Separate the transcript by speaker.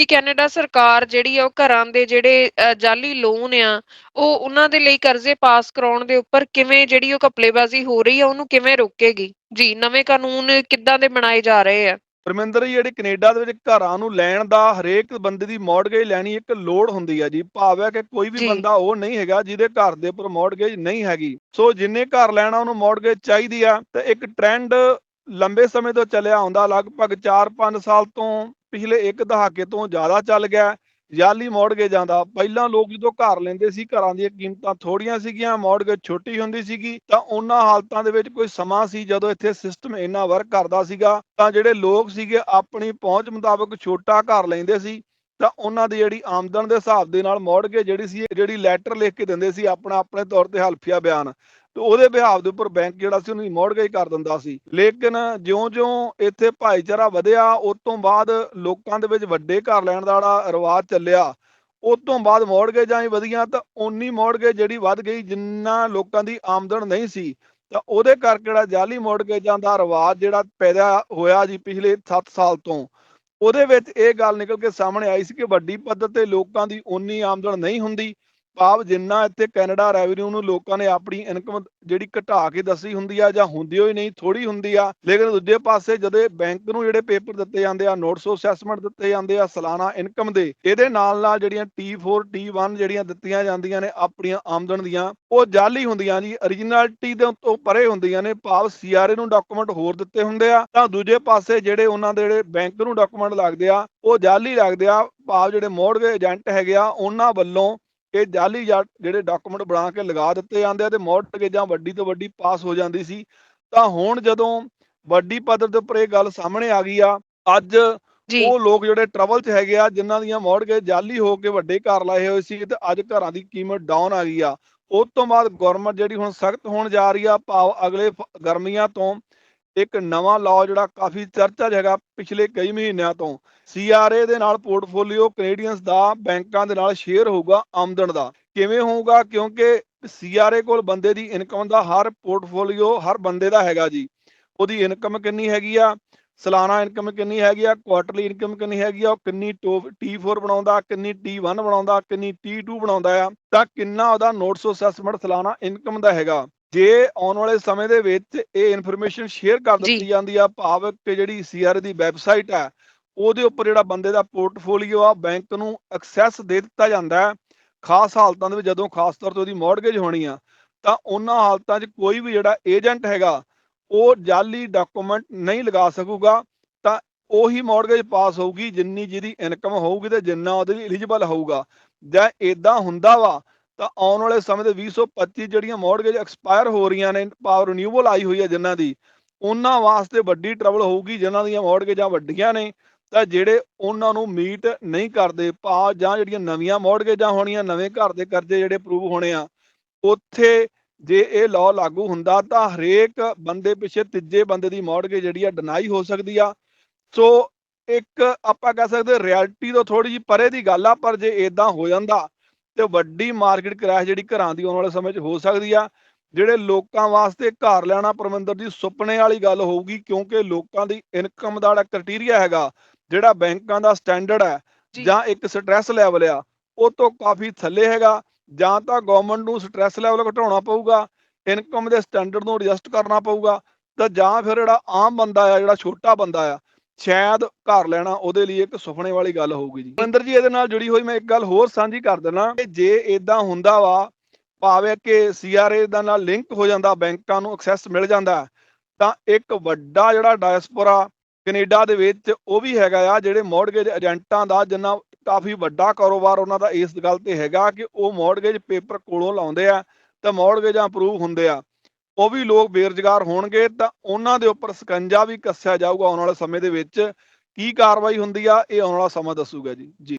Speaker 1: ਕਿ ਕੈਨੇਡਾ ਸਰਕਾਰ ਜਿਹੜੀ ਆ ਉਹ ਘਰਾਂ ਦੇ ਜਿਹੜੇ ਜਾਲੀ ਲੋਨ ਆ ਉਹ ਉਹਨਾਂ ਦੇ ਲਈ ਕਰਜ਼ੇ ਪਾਸ ਕਰਾਉਣ ਦੇ ਉੱਪਰ ਕਿਵੇਂ ਜਿਹੜੀ ਉਹ ਘਪਲੇਬਾਜ਼ੀ ਹੋ ਰਹੀ ਆ ਉਹਨੂੰ ਕਿਵੇਂ ਰੋਕੇਗੀ? ਜੀ ਨਵੇਂ ਕਾਨੂੰਨ ਕਿੱਦਾਂ ਦੇ ਬਣਾਏ ਜਾ ਰਹੇ ਆ?
Speaker 2: ਪਰਮਿੰਦਰ ਜੀ ਜਿਹੜੀ ਕੈਨੇਡਾ ਦੇ ਵਿੱਚ ਘਰਾਂ ਨੂੰ ਲੈਣ ਦਾ ਹਰੇਕ ਬੰਦੇ ਦੀ ਮੌਰਗੇਜ ਲੈਣੀ ਇੱਕ ਲੋੜ ਹੁੰਦੀ ਹੈ ਜੀ। ਭਾਵ ਹੈ ਕਿ ਕੋਈ ਵੀ। ਬੰਦਾ ਉਹ ਨਹੀਂ ਹੈਗਾ ਜਿਹਦੇ ਘਰ ਦੇ ਉੱਪਰ ਮੌਰਗੇਜ ਨਹੀਂ ਹੈਗੀ। ਸੋ ਜਿੰਨੇ ਘਰ ਲੈਣਾ ਉਹਨੂੰ ਮੌਰਗੇਜ ਚਾਹੀਦੀ ਆ ਤੇ ਇੱਕ ਟ੍ਰੈਂਡ ਲੰਬੇ ਸਮੇਂ ਤੋਂ ਚੱਲਿਆ ਆਉਂਦਾ ਲਗਭਗ 4-5 ਸਾਲ ਤੋਂ ਪਿਛਲੇ ਇੱਕ ਦਹਾਕੇ ਤੋਂ ਜ਼ਿਆਦਾ ਚੱਲ ਗਿਆ ਯਾਲੀ ਮੌਰਗੇਜਾਂ ਦਾ ਪਹਿਲਾਂ ਲੋਕ ਜਦੋਂ ਘਰ ਲੈਂਦੇ ਸੀ, ਘਰਾਂ ਦੀਆਂ ਕੀਮਤਾਂ ਥੋੜੀਆਂ ਸੀਗੀਆਂ ਮੌਰਗੇਜ ਛੋਟੀ ਹੁੰਦੀ ਸੀਗੀ, ਤਾਂ ਉਹਨਾਂ ਹਾਲਤਾਂ ਦੇ ਵਿੱਚ ਕੋਈ ਸਮਾਂ ਸੀ ਜਦੋਂ ਇੱਥੇ ਸਿਸਟਮ ਇੰਨਾ ਵਰਕ ਕਰਦਾ ਸੀਗਾ। ਤਾਂ ਜਿਹੜੇ ਲੋਕ ਸੀਗੇ, ਆਪਣੀ ਪਹੁੰਚ ਮੁਤਾਬਕ ਛੋਟਾ ਘਰ ਲੈਂਦੇ ਸੀ, ਤਾਂ ਉਹਨਾਂ ਦੀ ਜਿਹੜੀ ਆਮਦਨ ਦੇ ਹਿਸਾਬ ਦੇ ਨਾਲ ਮੌਰਗੇਜ ਜਿਹੜੀ ਸੀ, ਜਿਹੜੀ ਲੈਟਰ ਲਿਖ ਕੇ ਦਿੰਦੇ ਸੀ ਆਪਣਾ ਆਪਣੇ ਤੌਰ ਤੇ ਹਲਫੀਆ ਬਿਆਨ। ਤੇ ਉਹਦੇ ਬਿਹਾਵ ਦੇ ਉੱਪਰ ਬੈਂਕ ਜਿਹੜਾ ਸੀ ਉਹਨੂੰ ਮੌਰਗੇਜ ਕਰ ਦਿੰਦਾ ਸੀ। ਲੇਕਿਨ ਜਿਉਂ-ਜਿਉਂ ਇੱਥੇ ਭਾਈਚਾਰਾ ਵਧਿਆ, ਉਸ ਤੋਂ ਬਾਅਦ ਲੋਕਾਂ ਦੇ ਵਿੱਚ ਵੱਡੇ ਘਰ ਲੈਣ ਦਾ ਜਿਹੜਾ ਰਿਵਾਜ ਚੱਲਿਆ, ਉਸ ਤੋਂ ਬਾਅਦ ਮੌਰਗੇਜਾਂ ਹੀ ਵਧੀਆਂ ਤਾਂ ਓਨੀ ਮੌਰਗੇਜ ਜਿਹੜੀ ਵੱਧ ਗਈ ਜਿੰਨਾ ਲੋਕਾਂ ਦੀ ਆਮਦਨ ਨਹੀਂ ਸੀ। ਤਾਂ ਉਹਦੇ ਕਰਕੇ ਜਿਹੜਾ ਜਾਲੀ ਮੌਰਗੇਜਾਂ ਦਾ ਰਿਵਾਜ ਜਿਹੜਾ ਪੈਦਾ ਹੋਇਆ ਜੀ ਪਿਛਲੇ 7 ਸਾਲ ਤੋਂ, ਉਹਦੇ ਵਿੱਚ ਇਹ ਗੱਲ ਨਿਕਲ ਕੇ ਸਾਹਮਣੇ ਆਈ ਸੀ ਕਿ ਵੱਡੀ ਪੱਧਰ ਤੇ ਲੋਕਾਂ ਦੀ ਓਨੀ ਆਮਦਨ ਨਹੀਂ ਹੁੰਦੀ। ਭਾਵ ਜਿੰਨਾ ਇੱਥੇ ਕੈਨੇਡਾ ਰੈਵਨਿਊ ਨੂੰ ਲੋਕਾਂ ਨੇ ਆਪਣੀ ਇਨਕਮ ਜਿਹੜੀ ਘਟਾ ਕੇ ਦੱਸੀ ਹੁੰਦੀ ਆ ਜਾਂ ਹੁੰਦੀ ਹੋਈ ਨਹੀਂ ਥੋੜੀ ਹੁੰਦੀ ਆ, ਲੇਕਿਨ ਦੂਜੇ ਪਾਸੇ ਜਦੋਂ ਬੈਂਕ ਨੂੰ ਜਿਹੜੇ ਪੇਪਰ ਦਿੱਤੇ ਜਾਂਦੇ ਆ, ਨੋਟਸ ਅਸੈਸਮੈਂਟ ਦਿੱਤੇ ਜਾਂਦੇ ਆ, ਸਾਲਾਨਾ ਇਨਕਮ ਦੇ, ਇਹਦੇ ਨਾਲ ਨਾਲ ਜਿਹੜੀਆਂ T4 T1 ਜਿਹੜੀਆਂ ਦਿੱਤੀਆਂ ਜਾਂਦੀਆਂ ਨੇ, ਆਪਣੀਆਂ ਆਮਦਨ ਦੀਆਂ, ਉਹ ਜਾਲੀ ਹੁੰਦੀਆਂ ਜੀ origignality ਦੇ ਤੋਂ ਪਰੇ ਹੁੰਦੀਆਂ ਨੇ, ਭਾਵ CRA ਨੂੰ ਡਾਕੂਮੈਂਟ ਹੋਰ ਦਿੱਤੇ ਹੁੰਦੇ ਆ, ਤਾਂ ਦੂਜੇ ਪਾਸੇ ਜਿਹੜੇ ਉਹਨਾਂ ਦੇ ਜਿਹੜੇ ਬੈਂਕ ਨੂੰ ਡਾਕੂਮੈਂਟ ਲੱਗਦੇ ਆ, ਉਹ ਜਾਲੀ ਲੱਗਦੇ ਆ, ਭਾਵ ਜਿਹੜੇ ਮੋੜਵੇ ਏਜੰਟ ਹੈਗੇ ਆ, ਉਹਨਾਂ ਵੱਲੋਂ ਇਹ ਜਾਲੀ ਜਿਹੜੇ ਡਾਕੂਮੈਂਟ ਬਣਾ ਕੇ ਲਗਾ ਦਿੱਤੇ ਜਾਂਦੇ ਆ ਤੇ ਮੌਰਟਗੇਜਾਂ ਵੱਡੀ ਤੋਂ ਵੱਡੀ ਪਾਸ ਹੋ ਜਾਂਦੀ ਸੀ ਤਾਂ ਹੁਣ ਜਦੋਂ ਵੱਡੀ ਪੱਧਰ ਦੇ ਉੱਪਰ ਇਹ ਗੱਲ ਸਾਹਮਣੇ ਆ ਗਈ ਆ ਅੱਜ ਉਹ ਲੋਕ ਜਿਹੜੇ ਟਰਬਲ 'ਚ ਹੈਗੇ ਆ ਜਿਨ੍ਹਾਂ ਦੀਆਂ ਮੌਰਗੇਜ ਜਾਲੀ ਹੋ ਕੇ ਵੱਡੇ ਘਰ ਲਾਏ ਹੋਏ ਸੀ ਤੇ ਅੱਜ ਘਰਾਂ ਦੀ ਕੀਮਤ ਡਾਊਨ ਆ ਗਈ ਆ। ਉਸ ਤੋਂ ਬਾਅਦ ਗਵਰਨਮੈਂਟ ਜਿਹੜੀ ਹੁਣ ਸਖਤ ਹੋਣ ਜਾ ਰਹੀ ਆ ਭਾਵ ਅਗਲੇ ਗਰਮੀਆਂ ਤੋਂ ਇੱਕ ਨਵਾਂ ਲਾਅ ਜਿਹੜਾ ਕਾਫੀ ਚਰਚਾ ਹੈਗਾ ਪਿਛਲੇ ਕਈ ਮਹੀਨਿਆਂ ਤੋਂ। ਸੀਆਰਏ ਦੇ ਨਾਲ ਪੋਰਟਫੋਲੀਓ ਕੈਨੇਡੀਅਨਸ ਦਾ, ਬੈਂਕਾਂ ਦੇ ਨਾਲ ਸ਼ੇਅਰ ਹੋਊਗਾ ਆਮਦਨ ਦਾ। ਕਿਵੇਂ ਹੋਊਗਾ? ਕਿਉਂਕਿ ਸੀਆਰਏ ਕੋਲ ਬੰਦੇ ਦੀ ਇਨਕਮ ਦਾ ਹਰ ਪੋਰਟਫੋਲੀਓ ਹਰ ਬੰਦੇ ਦਾ ਹੈਗਾ ਜੀ। ਉਹਦੀ ਇਨਕਮ ਕਿੰਨੀ ਹੈਗੀ ਆ? ਸਾਲਾਨਾ ਇਨਕਮ ਕਿੰਨੀ ਹੈਗੀ ਆ? ਕੁਆਟਰਲੀ ਇਨਕਮ ਕਿੰਨੀ ਹੈਗੀ ਆ? ਉਹ ਕਿੰਨੀ T4 ਬਣਾਉਂਦਾ, ਕਿੰਨੀ T1 ਬਣਾਉਂਦਾ, ਕਿੰਨੀ T2 ਬਣਾਉਂਦਾ ਆ? ਤਾਂ ਕਿੰਨਾ ਉਹਦਾ ਨੋਟਸ ਅਸੈਸਮੈਂਟ ਸਾਲਾਨਾ ਇਨਕਮ ਦਾ ਹੈਗਾ? ਜੇ ਆਉਣ ਵਾਲੇ ਸਮੇਂ ਦੇ ਵਿੱਚ ਇਹ ਇਨਫੋਰਮੇਸ਼ਨ ਸ਼ੇਅਰ ਕਰ। ਦਿੱਤੀ ਜਾਂਦੀ ਆ ਭਾਵ ਕਿ ਜਿਹੜੀ ਸੀਆਰ ਦੀ ਵੈਬਸਾਈਟ ਹੈ ਉਹਦੇ ਉੱਪਰ ਜਿਹੜਾ ਬੰਦੇ ਦਾ ਪੋਰਟਫੋਲੀਓ ਆ ਬੈਂਕ ਨੂੰ ਐਕਸੈਸ ਦੇ ਦਿੱਤਾ ਜਾਂਦਾ ਹੈ। ਖਾਸ ਹਾਲਤਾਂ ਦੇ ਵਿੱਚ ਜਦੋਂ ਖਾਸ ਤੌਰ ਤੇ ਉਹਦੀ ਮੌਰਗੇਜ ਹੋਣੀ ਆ ਤਾਂ ਉਹਨਾਂ ਹਾਲਤਾਂ 'ਚ ਕੋਈ ਵੀ ਜਿਹੜਾ ਏਜੰਟ ਹੈਗਾ ਉਹ ਜਾਲੀ ਡਾਕੂਮੈਂਟ ਨਹੀਂ ਲਗਾ ਸਕੂਗਾ। ਤਾਂ ਉਹੀ ਮੌਰਗੇਜ ਪਾਸ ਹੋਊਗੀ ਜਿੰਨੀ ਜਿਹਦੀ ਇਨਕਮ ਹੋਊਗੀ ਤੇ ਜਿੰਨਾ ਉਹਦੇ ਲਈ ਐਲੀਜੀਬਲ ਹੋਊਗਾ। ਜਾਂ ਇਦਾਂ ਹੁੰਦਾ ਵਾ ਤਾਂ ਆਉਣ ਵਾਲੇ ਸਮੇਂ ਦੇ 2025 ਜਿਹੜੀਆਂ ਮੌਰਗੇਜ ਐਕਸਪਾਇਰ ਹੋ ਰਹੀਆਂ ਨੇ ਪਾਵਰ ਰਿਨਿਊਬਲ ਆਈ ਹੋਈ ਹੈ ਜਿਨ੍ਹਾਂ ਦੀ, ਉਹਨਾਂ ਵਾਸਤੇ ਵੱਡੀ ਟਰਬਲ ਹੋਊਗੀ ਜਿਨ੍ਹਾਂ ਦੀਆਂ ਮੌਰਗੇਜਾਂ ਵੱਡੀਆਂ ਨੇ, ਤਾਂ ਜਿਹੜੇ ਉਹਨਾਂ ਨੂੰ ਮੀਟ ਨਹੀਂ ਕਰਦੇ ਪਾ ਜਾਂ ਜਿਹੜੀਆਂ ਨਵੀਆਂ ਮੌਰਗੇਜਾਂ ਹੋਣੀਆਂ, ਨਵੇਂ ਘਰ ਦੇ ਕਰਜ਼ੇ ਜਿਹੜੇ ਅਪਰੂਵ ਹੋਣੇ ਆ, ਉੱਥੇ ਜੇ ਇਹ ਲਾਅ ਲਾਗੂ ਹੁੰਦਾ ਤਾਂ ਹਰੇਕ ਬੰਦੇ ਪਿੱਛੇ ਤੀਜੇ ਬੰਦੇ ਦੀ ਮੌਰਗੇਜ ਜਿਹੜੀ ਆ ਡਿਨਾਈ ਹੋ ਸਕਦੀ ਆ। ਸੋ ਇੱਕ ਆਪਾਂ ਕਹਿ ਸਕਦੇ ਰਿਐਲਿਟੀ ਤੋਂ ਥੋੜੀ ਜਿਹੀ ਪਰੇ ਦੀ ਗੱਲ ਆ, ਪਰ ਜੇ ਇਦਾਂ ਹੋ ਜਾਂਦਾ ਤੇ ਵੱਡੀ ਮਾਰਕੀਟ ਕ੍ਰੈਸ਼ ਜਿਹੜੀ ਘਰਾਂ ਦੀ ਆਉਣ ਵਾਲੇ ਸਮੇਂ 'ਚ ਹੋ ਸਕਦੀ ਆ ਜਿਹੜੇ ਲੋਕਾਂ ਵਾਸਤੇ ਘਰ ਲੈਣਾ ਪਰਮਿੰਦਰ ਦੀ ਸੁਪਨੇ ਵਾਲੀ ਗੱਲ ਹੋਊਗੀ ਕਿਉਂਕਿ ਲੋਕਾਂ ਦੀ ਇਨਕਮ ਦਾ ਜਿਹੜਾ ਕ੍ਰਾਈਟੇਰੀਆ ਹੈਗਾ ਜਿਹੜਾ ਬੈਂਕਾਂ ਦਾ ਸਟੈਂਡਰਡ ਹੈ
Speaker 1: ਜੀ।
Speaker 2: ਜਾਂ ਇੱਕ ਸਟ੍ਰੈਸ ਲੈਵਲ ਆ ਉਹ ਤੋਂ ਕਾਫੀ ਥੱਲੇ ਹੈਗਾ ਜਾਂ ਤਾਂ ਗਵਰਨਮੈਂਟ ਨੂੰ ਸਟ੍ਰੈਸ ਲੈਵਲ ਘਟਾਉਣਾ ਪਊਗਾ ਇਨਕਮ ਦੇ ਸਟੈਂਡਰਡ ਨੂੰ ਐਡਜਸਟ ਕਰਨਾ ਪਊਗਾ ਤਾਂ ਜਾਂ ਫਿਰ ਜਿਹੜਾ ਆਮ ਬੰਦਾ ਆ ਜਿਹੜਾ ਛੋਟਾ ਬੰਦਾ ਆ ਸ਼ਾਇਦ ਘਰ ਲੈਣਾ ਉਹਦੇ ਲਈ ਇੱਕ ਸੁਪਨੇ ਵਾਲੀ ਗੱਲ ਹੋਊਗੀ ਜੀ। ਅੰਦਰ ਜੀ, ਇਹਦੇ ਨਾਲ ਜੁੜੀ ਹੋਈ ਮੈਂ ਇੱਕ ਗੱਲ ਹੋਰ ਸਾਂਝੀ ਕਰ ਦਿੰਦਾ ਕਿ ਜੇ ਇਦਾਂ ਹੁੰਦਾ ਵਾ, ਭਾਵੇਂ ਕਿ ਸੀਆਰਏ ਦਾ ਨਾਲ ਲਿੰਕ ਹੋ ਜਾਂਦਾ, ਬੈਂਕਾਂ ਨੂੰ ਐਕਸੈਸ ਮਿਲ ਜਾਂਦਾ, ਤਾਂ ਇੱਕ ਵੱਡਾ ਜਿਹੜਾ ਡਾਇਸਪੋਰਾ ਕੈਨੇਡਾ ਦੇ ਵਿੱਚ ਉਹ ਵੀ ਹੈਗਾ ਆ, ਜਿਹੜੇ ਮੌਰਗੇਜ ਏਜੰਟਾਂ ਦਾ ਜਿੰਨਾ ਕਾਫੀ ਵੱਡਾ ਕਾਰੋਬਾਰ ਉਹਨਾਂ ਦਾ ਇਸ ਗੱਲ ਤੇ ਹੈਗਾ ਕਿ ਉਹ ਮੌਰਗੇਜ ਪੇਪਰ ਕੋਲੋਂ ਲਾਉਂਦੇ ਆ, ਤਾਂ ਮੌਰਗੇਜਾਂ ਅਪਰੂਵ ਹੁੰਦੇ ਆ। ਉਹ ਵੀ ਲੋਕ ਬੇਰੁਜ਼ਗਾਰ ਹੋਣਗੇ ਤਾਂ ਉਹਨਾਂ ਦੇ ਉੱਪਰ ਸਕੰਜਾ ਵੀ ਕੱਸਿਆ ਜਾਊਗਾ ਆਉਣ ਵਾਲੇ ਸਮੇਂ ਦੇ ਵਿੱਚ। ਕੀ ਕਾਰਵਾਈ ਹੁੰਦੀ ਆ, ਇਹ ਆਉਣ ਵਾਲਾ ਸਮਾਂ ਦੱਸੂਗਾ ਜੀ। ਜੀ।